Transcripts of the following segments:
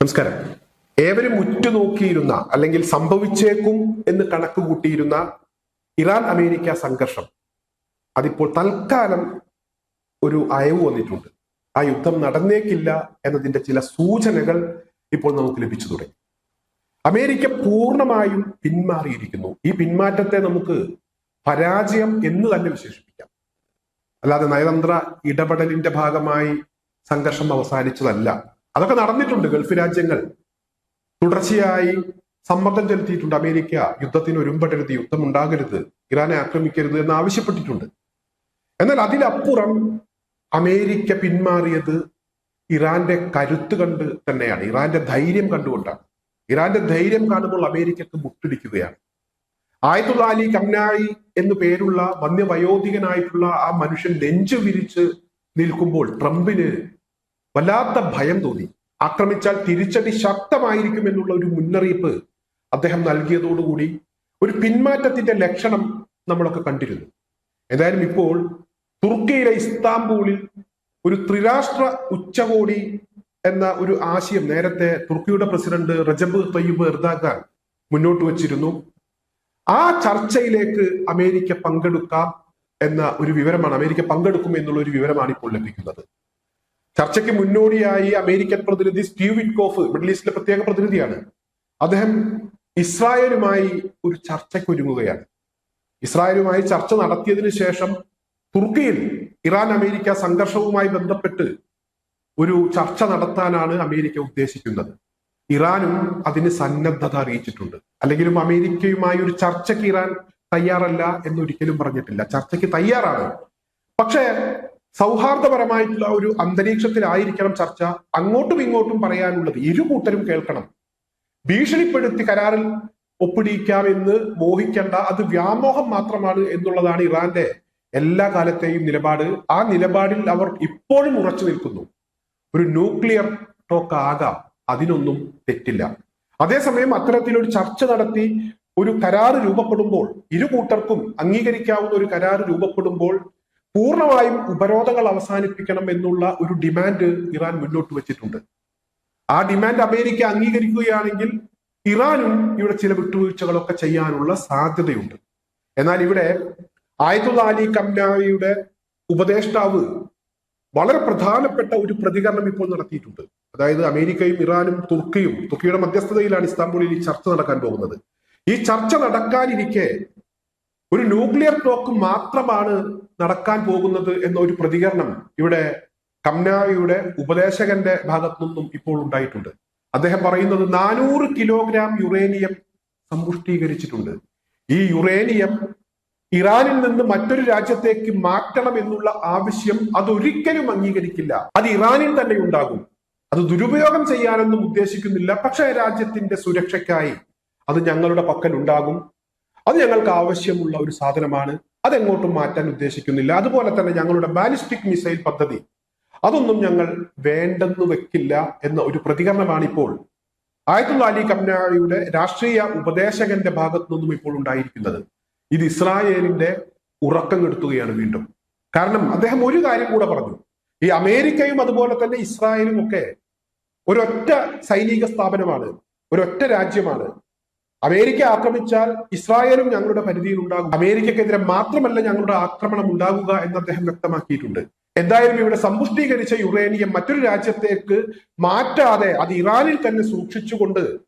നമസ്കാരം. ഏവരും ഉറ്റുനോക്കിയിരുന്ന അല്ലെങ്കിൽ സംഭവിച്ചേക്കും എന്ന് കണക്ക് കൂട്ടിയിരുന്ന ഇറാൻ അമേരിക്ക സംഘർഷം. അതിപ്പോൾ തൽക്കാലം ഒരു അയവ് വന്നിട്ടുണ്ട്. ആ യുദ്ധം നടന്നേക്കില്ല എന്നതിന്റെ ചില സൂചനകൾ ഇപ്പോൾ നമുക്ക് ലഭിച്ചു തുടങ്ങി. അമേരിക്ക പൂർണമായും പിന്മാറിയിരിക്കുന്നു. ഈ പിന്മാറ്റത്തെ നമുക്ക് പരാജയം എന്ന് തന്നെ വിശേഷിപ്പിക്കാം. അല്ലാതെ നയതന്ത്ര ഇടപെടലിന്റെ ഭാഗമായി സംഘർഷം അവസാനിച്ചതല്ല. അതൊക്കെ നടന്നിട്ടുണ്ട് ഗൾഫ് രാജ്യങ്ങൾ. തുടർച്ചയായി സമ്മർദ്ദം ചെലുത്തിയിട്ടുണ്ട് അമേരിക്ക. യുദ്ധത്തിന് ഒരുമ്പെടരുത് യുദ്ധം ഉണ്ടാകരുത് ഇറാനെ ആക്രമിക്കരുത് എന്ന് ആവശ്യപ്പെട്ടിട്ടുണ്ട്. എന്നാൽ അതിലപ്പുറം അമേരിക്ക പിന്മാറിയത് ഇറാന്റെ കരുത്ത് കണ്ട് തന്നെയാണ്. ഇറാന്റെ ധൈര്യം കണ്ടുകൊണ്ടാണ്. ഇറാന്റെ ധൈര്യം കാണുമ്പോൾ അമേരിക്കക്ക് മുട്ടിടിക്കുകയാണ്. ആയത്തുള്ള അലി കംനായി എന്നു പേരുള്ള വന്യവയോധികനായിട്ടുള്ള ആ മനുഷ്യൻ നെഞ്ചു വിരിച്ച് നിൽക്കുമ്പോൾ ട്രംപിന് വല്ലാത്ത ഭയം തോന്നി. ആക്രമിച്ചാൽ തിരിച്ചടി ശക്തമായിരിക്കും എന്നുള്ള ഒരു മുന്നറിയിപ്പ് അദ്ദേഹം നൽകിയതോടുകൂടി ഒരു പിന്മാറ്റത്തിന്റെ ലക്ഷണം നമ്മളൊക്കെ കണ്ടിരുന്നു. ഏതായാലും ഇപ്പോൾ തുർക്കിയിലെ ഇസ്താംബൂളിൽ ഒരു ത്രിരാഷ്ട്ര ഉച്ചകോടി എന്ന ഒരു ആശയം നേരത്തെ തുർക്കിയുടെ പ്രസിഡന്റ് റജബ് തയ്യബ് എർദാഖാൻ മുന്നോട്ട് വച്ചിരുന്നു. ആ ചർച്ചയിലേക്ക് അമേരിക്ക പങ്കെടുക്കാം എന്ന ഒരു വിവരമാണ് അമേരിക്ക പങ്കെടുക്കും എന്നുള്ള ഒരു വിവരമാണ് ഇപ്പോൾ ലഭിക്കുന്നത്. ചർച്ചയ്ക്ക് മുന്നോടിയായി അമേരിക്കൻ പ്രതിനിധി സ്റ്റീവ് വിറ്റ്കോഫ് മിഡിൽ ഈസ്റ്റിലെ പ്രത്യേക പ്രതിനിധിയാണ്. അദ്ദേഹം ഇസ്രായേലുമായി ഒരു ചർച്ചയ്ക്ക് ഒരുങ്ങുകയാണ്. ഇസ്രായേലുമായി ചർച്ച നടത്തിയതിനു ശേഷം തുർക്കിയിൽ ഇറാൻ അമേരിക്ക സംഘർഷവുമായി ബന്ധപ്പെട്ട് ഒരു ചർച്ച നടത്താനാണ് അമേരിക്ക ഉദ്ദേശിക്കുന്നത്. ഇറാനും അതിന് സന്നദ്ധത അറിയിച്ചിട്ടുണ്ട്. അല്ലെങ്കിലും അമേരിക്കയുമായി ഒരു ചർച്ചയ്ക്ക് ഇറാൻ തയ്യാറല്ല എന്നൊരിക്കലും പറഞ്ഞിട്ടില്ല. ചർച്ചയ്ക്ക് തയ്യാറാണ്. പക്ഷേ സൗഹാർദ്ദപരമായിട്ടുള്ള ഒരു അന്തരീക്ഷത്തിലായിരിക്കണം ചർച്ച അങ്ങോട്ടും ഇങ്ങോട്ടും പറയാനുള്ളത്. ഇരു കൂട്ടരും കേൾക്കണം. ഭീഷണിപ്പെടുത്തി കരാറിൽ ഒപ്പിടിക്കാമെന്ന് മോഹിക്കേണ്ട. അത് വ്യാമോഹം മാത്രമാണ് എന്നുള്ളതാണ് ഇറാന്റെ എല്ലാ കാലത്തെയും നിലപാട്. ആ നിലപാടിൽ അവർ ഇപ്പോഴും ഉറച്ചു നിൽക്കുന്നു. ഒരു ന്യൂക്ലിയർ ടോക്ക് ആകാം. അതിനൊന്നും തെറ്റില്ല. അതേസമയം അത്തരത്തിലൊരു ചർച്ച നടത്തി ഒരു കരാറ് രൂപപ്പെടുമ്പോൾ ഇരു കൂട്ടർക്കും അംഗീകരിക്കാവുന്ന ഒരു കരാറ് രൂപപ്പെടുമ്പോൾ പൂർണമായും ഉപരോധങ്ങൾ അവസാനിപ്പിക്കണം എന്നുള്ള ഒരു ഡിമാൻഡ് ഇറാൻ മുന്നോട്ട് വെച്ചിട്ടുണ്ട്. ആ ഡിമാൻഡ് അമേരിക്ക അംഗീകരിക്കുകയാണെങ്കിൽ ഇറാനും ഇവിടെ ചില വിട്ടുവീഴ്ചകളൊക്കെ ചെയ്യാനുള്ള സാധ്യതയുണ്ട്. എന്നാൽ ഇവിടെ ആയതുള്ള അലി കംനാവിയുടെ ഉപദേഷ്ടാവ് വളരെ പ്രധാനപ്പെട്ട ഒരു പ്രതികരണം ഇപ്പോൾ നടത്തിയിട്ടുണ്ട്. അതായത് അമേരിക്കയും ഇറാനും തുർക്കിയും തുർക്കിയുടെ മധ്യസ്ഥതയിലാണ് ഇസ്താംബൂളിൽ ഈ ചർച്ച നടക്കാൻ പോകുന്നത്. ഈ ചർച്ച നടക്കാനിരിക്കെ ഒരു ന്യൂക്ലിയർ ടോക്ക് മാത്രമാണ് നടക്കാൻ പോകുന്നത് എന്ന ഒരു പ്രതികരണം ഇവിടെ കംനാവിയുടെ ഉപദേശകന്റെ ഭാഗത്തു നിന്നും ഇപ്പോൾ ഉണ്ടായിട്ടുണ്ട്. അദ്ദേഹം പറയുന്നത് നാനൂറ് കിലോഗ്രാം യുറേനിയം സമ്പുഷ്ടീകരിച്ചിട്ടുണ്ട്. ഈ യുറേനിയം ഇറാനിൽ നിന്ന് മറ്റൊരു രാജ്യത്തേക്ക് മാറ്റണം എന്നുള്ള ആവശ്യം അതൊരിക്കലും അംഗീകരിക്കില്ല. അത് ഇറാനിൽ തന്നെ ഉണ്ടാകും. അത് ദുരുപയോഗം ചെയ്യാനൊന്നും ഉദ്ദേശിക്കുന്നില്ല. പക്ഷെ രാജ്യത്തിന്റെ സുരക്ഷയ്ക്കായി അത് ഞങ്ങളുടെ പക്കൽ ഉണ്ടാകും അത് ഞങ്ങൾക്ക് ആവശ്യമുള്ള ഒരു സാധനമാണ്. അതെങ്ങോട്ടും മാറ്റാൻ ഉദ്ദേശിക്കുന്നില്ല. അതുപോലെ തന്നെ ഞങ്ങളുടെ ബാലിസ്റ്റിക് മിസൈൽ പദ്ധതി അതൊന്നും ഞങ്ങൾ വേണ്ടെന്ന് വെക്കില്ല എന്ന ഒരു പ്രതികരണമാണ് ഇപ്പോൾ ആയത്തുള്ള അലി കമ്നാഴിയുടെ രാഷ്ട്രീയ ഉപദേശകന്റെ ഭാഗത്തു നിന്നും ഇപ്പോൾ ഉണ്ടായിരിക്കുന്നത്. ഇത് ഇസ്രായേലിന്റെ ഉറക്കം കെടുത്തുകയാണ് വീണ്ടും. കാരണം അദ്ദേഹം ഒരു കാര്യം കൂടെ പറഞ്ഞു. ഈ അമേരിക്കയും അതുപോലെ തന്നെ ഇസ്രായേലും ഒക്കെ ഒരൊറ്റ സൈനിക സ്ഥാപനമാണ് ഒരൊറ്റ രാജ്യമാണ്. അമേരിക്ക ആക്രമിച്ചാൽ ഇസ്രായേലും ഞങ്ങളുടെ പരിധിയിൽ ഉണ്ടാകും. അമേരിക്കക്കെതിരെ മാത്രമല്ല ഞങ്ങളുടെ ആക്രമണം ഉണ്ടാകുക എന്ന് അദ്ദേഹം വ്യക്തമാക്കിയിട്ടുണ്ട്. എന്തായാലും ഇവിടെ സമ്പുഷ്ടീകരിച്ച യുറേനിയം മറ്റൊരു രാജ്യത്തേക്ക് മാറ്റാതെ അത് ഇറാനിൽ തന്നെ സൂക്ഷിച്ചുകൊണ്ട്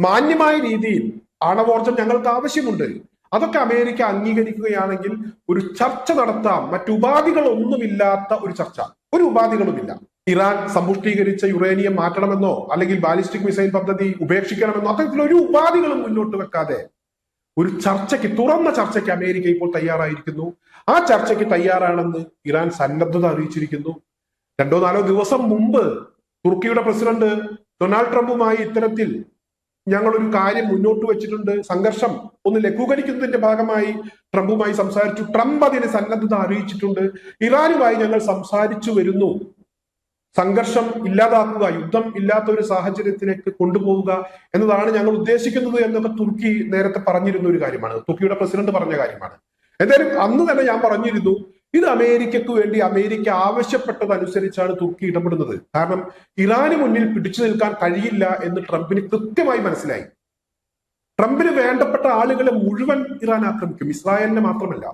മാന്യമായ രീതിയിൽ ആണവോർജം ഞങ്ങൾക്ക് ആവശ്യമുണ്ട്. അതൊക്കെ അമേരിക്ക അംഗീകരിക്കുകയാണെങ്കിൽ ഒരു ചർച്ച നടത്താം. മറ്റുപാധികളൊന്നുമില്ലാത്ത ഒരു ചർച്ച. ഒരു ഉപാധികളുമില്ല. ഇറാൻ സമ്പുഷ്ടീകരിച്ച യുറേനിയം മാറ്റണമെന്നോ അല്ലെങ്കിൽ ബാലിസ്റ്റിക് മിസൈൽ പദ്ധതി ഉപേക്ഷിക്കണമെന്നോ അത്തരത്തിൽ ഒരു ഉപാധികളും മുന്നോട്ട് വെക്കാതെ ഒരു ചർച്ചയ്ക്ക് തുറന്ന ചർച്ചയ്ക്ക് അമേരിക്ക ഇപ്പോൾ തയ്യാറായിരിക്കുന്നു. ആ ചർച്ചയ്ക്ക് തയ്യാറാണെന്ന് ഇറാൻ സന്നദ്ധത അറിയിച്ചിരിക്കുന്നു. രണ്ടോ നാലോ ദിവസം മുമ്പ് തുർക്കിയുടെ പ്രസിഡന്റ് ഡൊണാൾഡ് ട്രംപുമായി ഇത്തരത്തിൽ ഞങ്ങളൊരു കാര്യം മുന്നോട്ട് വെച്ചിട്ടുണ്ട്. സംഘർഷം ഒന്ന് ലഘൂകരിക്കുന്നതിന്റെ ഭാഗമായി ട്രംപുമായി സംസാരിച്ചു. ട്രംപ് അതിന് സന്നദ്ധത അറിയിച്ചിട്ടുണ്ട്. ഇറാനുമായി ഞങ്ങൾ സംസാരിച്ചു വരുന്നു. സംഘർഷം ഇല്ലാതാക്കുക യുദ്ധം ഇല്ലാത്ത ഒരു സാഹചര്യത്തിലേക്ക് കൊണ്ടുപോവുക എന്നതാണ് ഞങ്ങൾ ഉദ്ദേശിക്കുന്നത് എന്നൊക്കെ തുർക്കി നേരത്തെ പറഞ്ഞിരുന്ന ഒരു കാര്യമാണ്. തുർക്കിയുടെ പ്രസിഡന്റ് പറഞ്ഞ കാര്യമാണ്. എന്തായാലും അന്ന് തന്നെ ഞാൻ പറഞ്ഞിരുന്നു ഇത് അമേരിക്കക്ക് വേണ്ടി അമേരിക്ക ആവശ്യപ്പെട്ടതനുസരിച്ചാണ് തുർക്കി ഇടപെടുന്നത്. കാരണം ഇറാന് മുന്നിൽ പിടിച്ചു നിൽക്കാൻ കഴിയില്ല എന്ന് ട്രംപിന് കൃത്യമായി മനസ്സിലായി. ട്രംപിന് വേണ്ടപ്പെട്ട ആളുകളെ മുഴുവൻ ഇറാൻ ആക്രമിക്കും ഇസ്രായേലിനെ മാത്രമല്ല.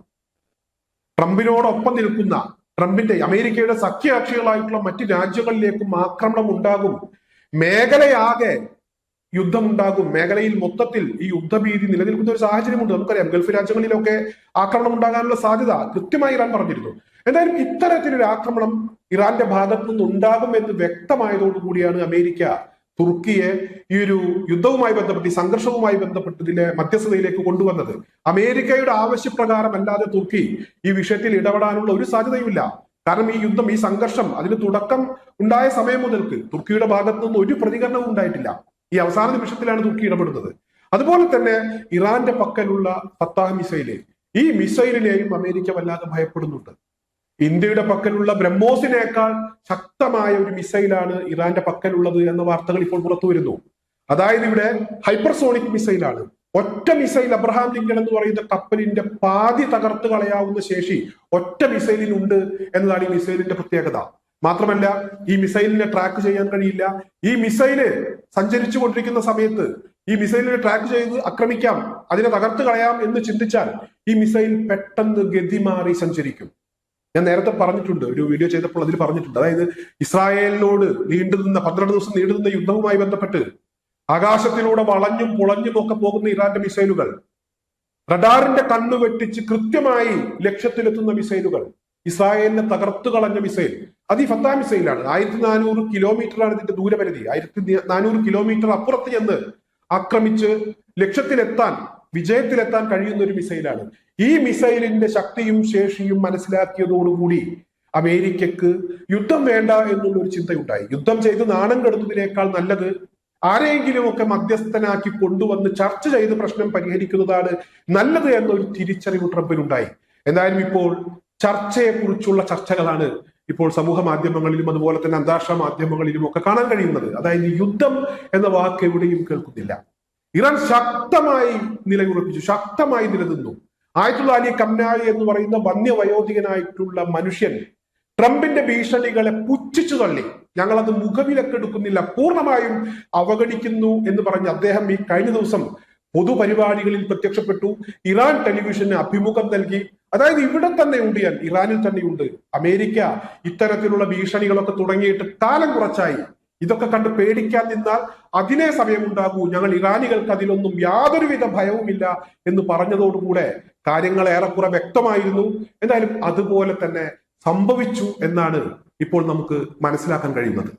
ട്രംപിനോടൊപ്പം നിൽക്കുന്ന ട്രംപിന്റെ അമേരിക്കയുടെ സഖ്യകക്ഷികളായിട്ടുള്ള മറ്റു രാജ്യങ്ങളിലേക്കും ആക്രമണം ഉണ്ടാകും. മേഖലയാകെ യുദ്ധമുണ്ടാകും. മേഖലയിൽ മൊത്തത്തിൽ ഈ യുദ്ധഭീതി നിലനിൽക്കുന്ന ഒരു സാഹചര്യമുണ്ട്. നമുക്കറിയാം. ഗൾഫ് രാജ്യങ്ങളിലൊക്കെ ആക്രമണം ഉണ്ടാകാനുള്ള സാധ്യത കൃത്യമായി ഇറാൻ പറഞ്ഞിരുന്നു. എന്തായാലും ഇത്തരത്തിലൊരു ആക്രമണം ഇറാന്റെ ഭാഗത്തു നിന്ന് ഉണ്ടാകും എന്ന് വ്യക്തമായതോടുകൂടിയാണ് അമേരിക്ക തുർക്കിയെ ഈ ഒരു യുദ്ധവുമായി ബന്ധപ്പെട്ട് ഈ സംഘർഷവുമായി ബന്ധപ്പെട്ട് ഇതിലെ മധ്യസ്ഥതയിലേക്ക് കൊണ്ടുവന്നത്. അമേരിക്കയുടെ ആവശ്യപ്രകാരം അല്ലാതെ തുർക്കി ഈ വിഷയത്തിൽ ഇടപെടാനുള്ള ഒരു സാധ്യതയുമില്ല. കാരണം ഈ യുദ്ധം ഈ സംഘർഷം അതിന് തുടക്കം ഉണ്ടായ സമയം മുതൽക്ക് തുർക്കിയുടെ ഭാഗത്തു നിന്ന് ഒരു പ്രതികരണവും ഉണ്ടായിട്ടില്ല. ഈ അവസാന നിമിഷത്തിലാണ് തുർക്കി ഇടപെടുന്നത്. അതുപോലെ തന്നെ ഇറാന്റെ പക്കലുള്ള ഫത്താഹ് മിസൈൽ. ഈ മിസൈലിനെയും അമേരിക്ക വല്ലാതെ ഭയപ്പെടുന്നുണ്ട്. ഇന്ത്യയുടെ പക്കലുള്ള ബ്രഹ്മോസിനേക്കാൾ ശക്തമായ ഒരു മിസൈലാണ് ഇറാന്റെ പക്കലുള്ളത് എന്ന വാർത്തകൾ ഇപ്പോൾ പുറത്തു വരുന്നു. അതായത് ഇവിടെ ഹൈപ്പർസോണിക് മിസൈലാണ്. ഒറ്റ മിസൈൽ അബ്രഹാം ലിങ്കൺ എന്ന് പറയുന്ന കപ്പലിന്റെ പാതി തകർത്ത് കളയാവുന്ന ശേഷി ഒറ്റ മിസൈലിനുണ്ട് എന്നതാണ് ഈ മിസൈലിന്റെ പ്രത്യേകത. മാത്രമല്ല ഈ മിസൈലിനെ ട്രാക്ക് ചെയ്യാൻ കഴിയില്ല. ഈ മിസൈൽ സഞ്ചരിച്ചു കൊണ്ടിരിക്കുന്ന സമയത്ത് ഈ മിസൈലിനെ ട്രാക്ക് ചെയ്ത് ആക്രമിക്കാം അതിനെ തകർത്ത് കളയാം എന്ന് ചിന്തിച്ചാൽ ഈ മിസൈൽ പെട്ടെന്ന് ഗതി മാറി സഞ്ചരിക്കും. ഞാൻ നേരത്തെ പറഞ്ഞിട്ടുണ്ട് ഒരു വീഡിയോ ചെയ്തപ്പോൾ അതിൽ പറഞ്ഞിട്ടുണ്ട്. അതായത് ഇസ്രായേലിനോട് നീണ്ടുനിന്ന പന്ത്രണ്ട് ദിവസം നീണ്ടുനിന്ന യുദ്ധവുമായി ബന്ധപ്പെട്ട് ആകാശത്തിലൂടെ വളഞ്ഞും പുളഞ്ഞും ഒക്കെ പോകുന്ന ഇറാന്റെ മിസൈലുകൾ റഡാറിന്റെ കണ്ണു വെട്ടിച്ച് കൃത്യമായി ലക്ഷ്യത്തിലെത്തുന്ന മിസൈലുകൾ ഇസ്രായേലിനെ തകർത്തു കളഞ്ഞ മിസൈൽ. അത് ഈ ഫത്താ മിസൈലാണ്. ആയിരത്തി നാനൂറ് കിലോമീറ്ററാണ് ഇതിന്റെ ദൂരപരിധി. ആയിരത്തി നാനൂറ് കിലോമീറ്റർ അപ്പുറത്ത് ചെന്ന് ആക്രമിച്ച് ലക്ഷ്യത്തിലെത്താൻ വിജയത്തിലെത്താൻ കഴിയുന്ന ഒരു മിസൈലാണ്. ഈ മിസൈലിന്റെ ശക്തിയും ശേഷിയും മനസ്സിലാക്കിയതോടുകൂടി അമേരിക്കക്ക് യുദ്ധം വേണ്ട എന്നുള്ള ഒരു ചിന്തയുണ്ടായി. യുദ്ധം ചെയ്ത് നാണം കെടുന്നതിനേക്കാൾ നല്ലത് ആരെങ്കിലും ഒക്കെ മധ്യസ്ഥനാക്കി കൊണ്ടുവന്ന് ചർച്ച ചെയ്ത് പ്രശ്നം പരിഹരിക്കുന്നതാണ് നല്ലത് എന്നൊരു തിരിച്ചറിവ് ട്രംപിനുണ്ടായി. എന്തായാലും ഇപ്പോൾ ചർച്ചയെക്കുറിച്ചുള്ള ചർച്ചകളാണ് ഇപ്പോൾ സമൂഹ മാധ്യമങ്ങളിലും അതുപോലെ തന്നെ അന്താരാഷ്ട്ര മാധ്യമങ്ങളിലും ഒക്കെ കാണാൻ കഴിയുന്നത്. അതായത് യുദ്ധം എന്ന വാക്ക് എവിടെയും കേൾക്കുന്നില്ല. ഇറാൻ ശക്തമായി നിലയുറപ്പിച്ചു ശക്തമായി നിലനിന്നു. ആയിട്ടുള്ള അലി കംനായി എന്ന് പറയുന്ന വന്യവയോധികനായിട്ടുള്ള മനുഷ്യൻ ട്രംപിന്റെ ഭീഷണികളെ പുച്ഛിച്ചു തള്ളി. ഞങ്ങളത് മുഖവിലക്കെടുക്കുന്നില്ല. പൂർണമായും അവഗണിക്കുന്നു എന്ന് പറഞ്ഞ് അദ്ദേഹം ഈ കഴിഞ്ഞ ദിവസം പൊതുപരിപാടികളിൽ പ്രത്യക്ഷപ്പെട്ടു. ഇറാൻ ടെലിവിഷന് അഭിമുഖം നൽകി. അതായത് ഇവിടെ തന്നെ ഉണ്ട് ഞാൻ. ഇറാനിൽ തന്നെയുണ്ട് അമേരിക്ക ഇത്തരത്തിലുള്ള ഭീഷണികളൊക്കെ തുടങ്ങിയിട്ട് കാലം കുറച്ചായി. ഇതൊക്കെ കണ്ട് പേടിക്കാൻ നിന്നാൽ അതിനെ സമയമുണ്ടാകൂ. ഞങ്ങൾ ഇറാനികൾക്ക് അതിലൊന്നും യാതൊരുവിധ ഭയവുമില്ല എന്ന് പറഞ്ഞതോടുകൂടെ കാര്യങ്ങൾ ഏറെക്കുറെ വ്യക്തമായിരുന്നു. എന്തായാലും അതുപോലെ തന്നെ സംഭവിച്ചു എന്നാണ് ഇപ്പോൾ നമുക്ക് മനസ്സിലാക്കാൻ കഴിയുന്നത്.